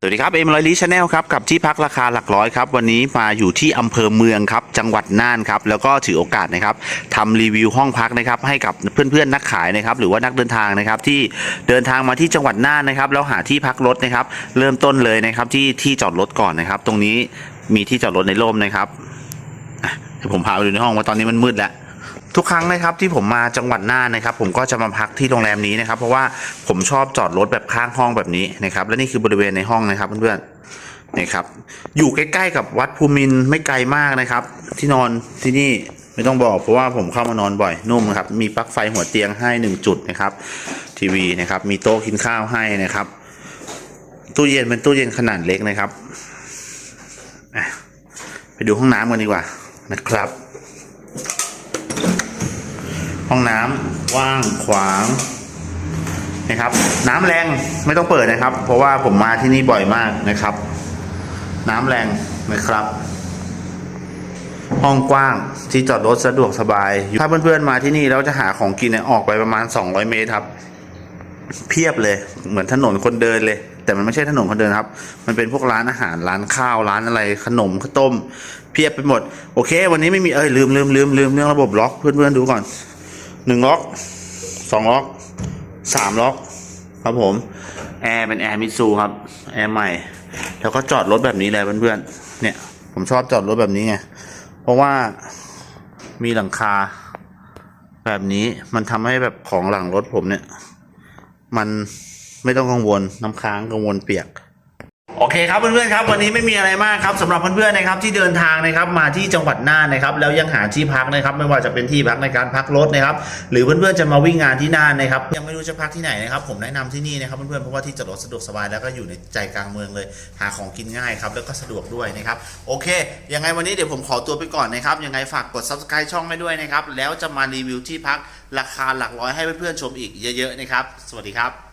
สวัสดีครับเอ็มร้อยลีชาแนลครับกับที่พักราคาหลักร้อยครับวันนี้มาอยู่ที่อำเภอเมืองครับจังหวัดน่านครับแล้วก็ถือโอกาสนะครับทำรีวิวห้องพักนะครับให้กับเพื่อนๆนักขายนะครับหรือว่านักเดินทางนะครับที่เดินทางมาที่จังหวัดน่านนะครับแล้วหาที่พักรถนะครับเริ่มต้นเลยนะครับที่ที่จอดรถก่อนนะครับ ตรงนี้มีที่จอดรถในร่มนะครับเดี๋ยวผมพาไปดูในห้องว่าตอนนี้มันมืดแล้ว ทุกครั้งนะครับที่ผมมาจังหวัดน่านนะครับ ผมก็จะมาพักที่โรงแรมนี้นะครับ เพราะว่าผมชอบจอดรถแบบข้างห้องแบบนี้นะครับ และนี่คือบริเวณในห้องนะครับเพื่อนๆนี่ครับ อยู่ใกล้ๆกับวัดภูมินไม่ไกลมากนะครับ ที่นอนที่นี่ไม่ต้องบอกเพราะว่าผมเข้ามานอนบ่อยนุ่มนะครับมีปลั๊กไฟหัวเตียงให้หนึ่งจุดนะครับ ทีวีนะครับ มีโต๊ะกินข้าวให้นะครับ ตู้เย็นเป็นตู้เย็นขนาดเล็กนะครับไปดูห้องน้ำกันดีกว่านะครับ ห้องน้ำว่างขวางนะครับ น้ำแรงไม่ต้องเปิดนะครับ เพราะว่าผมมาที่นี่บ่อยมากนะครับ น้ำแรงนะครับ ห้องกว้างที่จอดรถสะดวกสบาย ถ้าเพื่อนๆมาที่นี่แล้วจะหาของกินเนี่ยออกไปประมาณ 200 เมตรครับ เพียบเลยเหมือนถนนคนเดินเลย แต่มันไม่ใช่ถนนคนเดินครับ มันเป็นพวกร้านอาหารร้านข้าวร้านอะไรขนมข้าวต้ม เพียบไปหมด โอเค วันนี้ไม่มีเอ้ยลืมลืมลืมลืมเรื่องระบบล็อกเพื่อนๆดูก่อน หนึ่งล็อกสองล็อกสามล็อก ครับผม แอร์เป็นแอร์มิซูครับ แอร์ใหม่ แล้วก็จอดรถแบบนี้เลยเพื่อนๆ เนี่ย ผมชอบจอดรถแบบนี้ไง เพราะว่ามีหลังคา แบบนี้มันทำให้แบบของหลังรถผมเนี่ย มันไม่ต้องกังวลน้ำค้างกังวลเปียก โอเคครับเพื่อนๆครับวันนี้ไม่มีอะไรมากครับสำหรับเพื่อนๆนะครับที่เดินทางนะครับมาที่จังหวัดน่านนะครับแล้วยังหาที่พักนะครับไม่ว่าจะเป็นที่พักในการพักรถนะครับหรือเพื่อนๆจะมาวิ่งงานที่น่านนะครับยังไม่รู้จะพักที่ไหนนะครับผมแนะนำที่นี่นะครับเพื่อนๆเพราะว่าที่จอดรถสะดวกสบายแล้วก็อยู่ในใจกลางเมืองเลย หาของกินง่ายครับแล้วก็สะดวกด้วยนะครับโอเค ยังไงวันนี้เดี๋ยวผมขอตัวไปก่อนนะครับยังไงฝากกด subscribe ช่องให้ด้วยนะครับแล้วจะมารีวิวที่พักราคาหลักร้อยให้เพื่อนๆชมอีกเยอะๆนะครับสวัสดีครับ